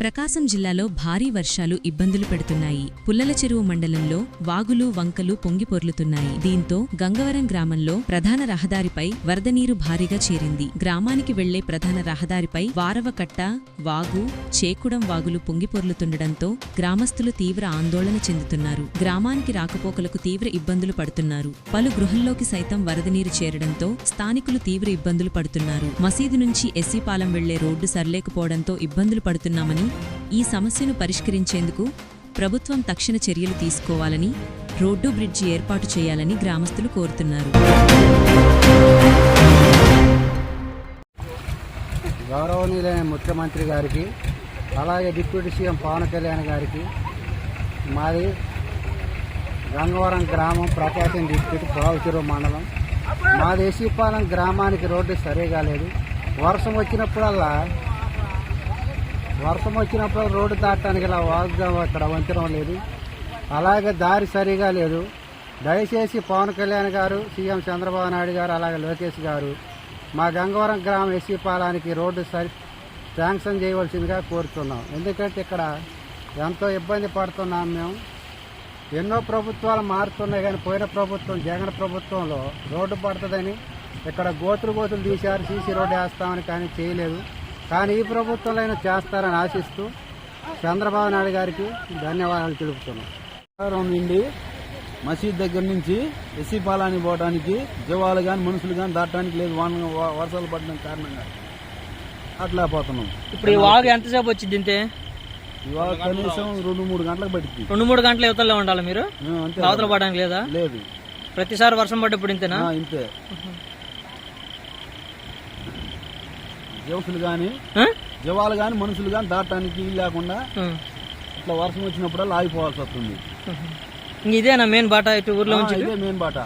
ప్రకాశం జిల్లాలో భారీ వర్షాలు ఇబ్బందులు పెడుతున్నాయి. పుల్లల చెరువు మండలంలో వాగులు వంకలు పొంగి పొర్లుతున్నాయి. దీంతో గంగవరం గ్రామంలో ప్రధాన రహదారిపై వరద నీరు భారీగా చేరింది. గ్రామానికి వెళ్ళే ప్రధాన రహదారిపై వారవకట్ట వాగు చేకుడం వాగులు పొంగి పొర్లుతుండటంతో గ్రామస్తులు తీవ్ర ఆందోళన చెందుతున్నారు. గ్రామానికి రాకపోకలకు తీవ్ర ఇబ్బందులు పడుతున్నారు. పలు గృహంలోకి సైతం వరద నీరు చేరడంతో స్థానికులు తీవ్ర ఇబ్బందులు పడుతున్నారు. మసీదు నుంచి ఎస్సీపాలెం వెళ్ళే రోడ్డు సర్లేకపోవడంతో ఇబ్బందులు పడుతున్నామని ఈ సమస్యను పరిష్కరించేందుకు ప్రభుత్వం తక్షణ చర్యలు తీసుకోవాలని రోడ్డు బ్రిడ్జి ఏర్పాటు చేయాలని గ్రామస్తులు కోరుతున్నారు. గౌరవనీయులైన ముఖ్యమంత్రి గారికి అలాగే డిప్యూటీ సీఎం పవన్ కళ్యాణ్ గారికి మాది గంగవరం గ్రామం ప్రకాశం డిస్టిక్ పొలవచెరువు మండలం. మా ఏసీపాలెం గ్రామానికి రోడ్డు సరిగా లేదు. వర్షం వచ్చినప్పుడల్లా వర్షం వచ్చినప్పుడు రోడ్డు దాటడానికి ఇలా వాగ్గా అక్కడ వంచడం లేదు. అలాగే దారి సరిగా లేదు. దయచేసి పవన్ కళ్యాణ్ గారు సీఎం చంద్రబాబు నాయుడు గారు అలాగే లోకేష్ గారు మా గంగవరం గ్రామం ఎస్సీ పాలానికి రోడ్డు సరి శాంక్షన్ చేయవలసిందిగా కోరుతున్నాం. ఎందుకంటే ఇక్కడ ఎంతో ఇబ్బంది పడుతున్నాం మేము. ఎన్నో ప్రభుత్వాలు మారుతున్నాయి కానీ పోయిన ప్రభుత్వం జగన్ ప్రభుత్వంలో రోడ్డు పడుతుందని ఇక్కడ గోతులు గోతులు తీశారు. సీసీ రోడ్డు వేస్తామని కానీ చేయలేదు. కానీ ఈ ప్రభుత్వంలో అయినా చేస్తారని ఆశిస్తూ చంద్రబాబు నాయుడు గారికి ధన్యవాదాలు తెలుపుతున్నాం. నుండి మసీద్ దగ్గర నుంచి ఎస్సీ పాలానికి పోవడానికి జీవాలు కానీ మనుషులు కానీ దాటడానికి లేదు. వాన వర్షాలు పడడం కారణంగా. అట్లా పోతున్నాం. ఇప్పుడు ఈ వాగు ఎంతసేపు వచ్చింది ఇంతే? ఇవాళ కనీసం రెండు మూడు గంటలకు పడుతుంది రెండు మూడు గంటల యువతల్లో ఉండాలి మీరు? అంతే. అవతల పడడానికి లేదా? లేదు. ప్రతిసారి వర్షం పడ్డప్పుడు ఇంతేనా? ఆ, ఇంతే. జీవసులు కానీ? జీవాలు కానీ మనుషులు కానీ దాటడానికి వీలు లేకుండా. ఇట్లా వర్షం వచ్చినప్పుడల్లా ఆగిపోవాల్సి వస్తుంది ఇదేనా మెయిన్ బాట ఇటు ఊర్లో ఇదే మెయిన్ బాట.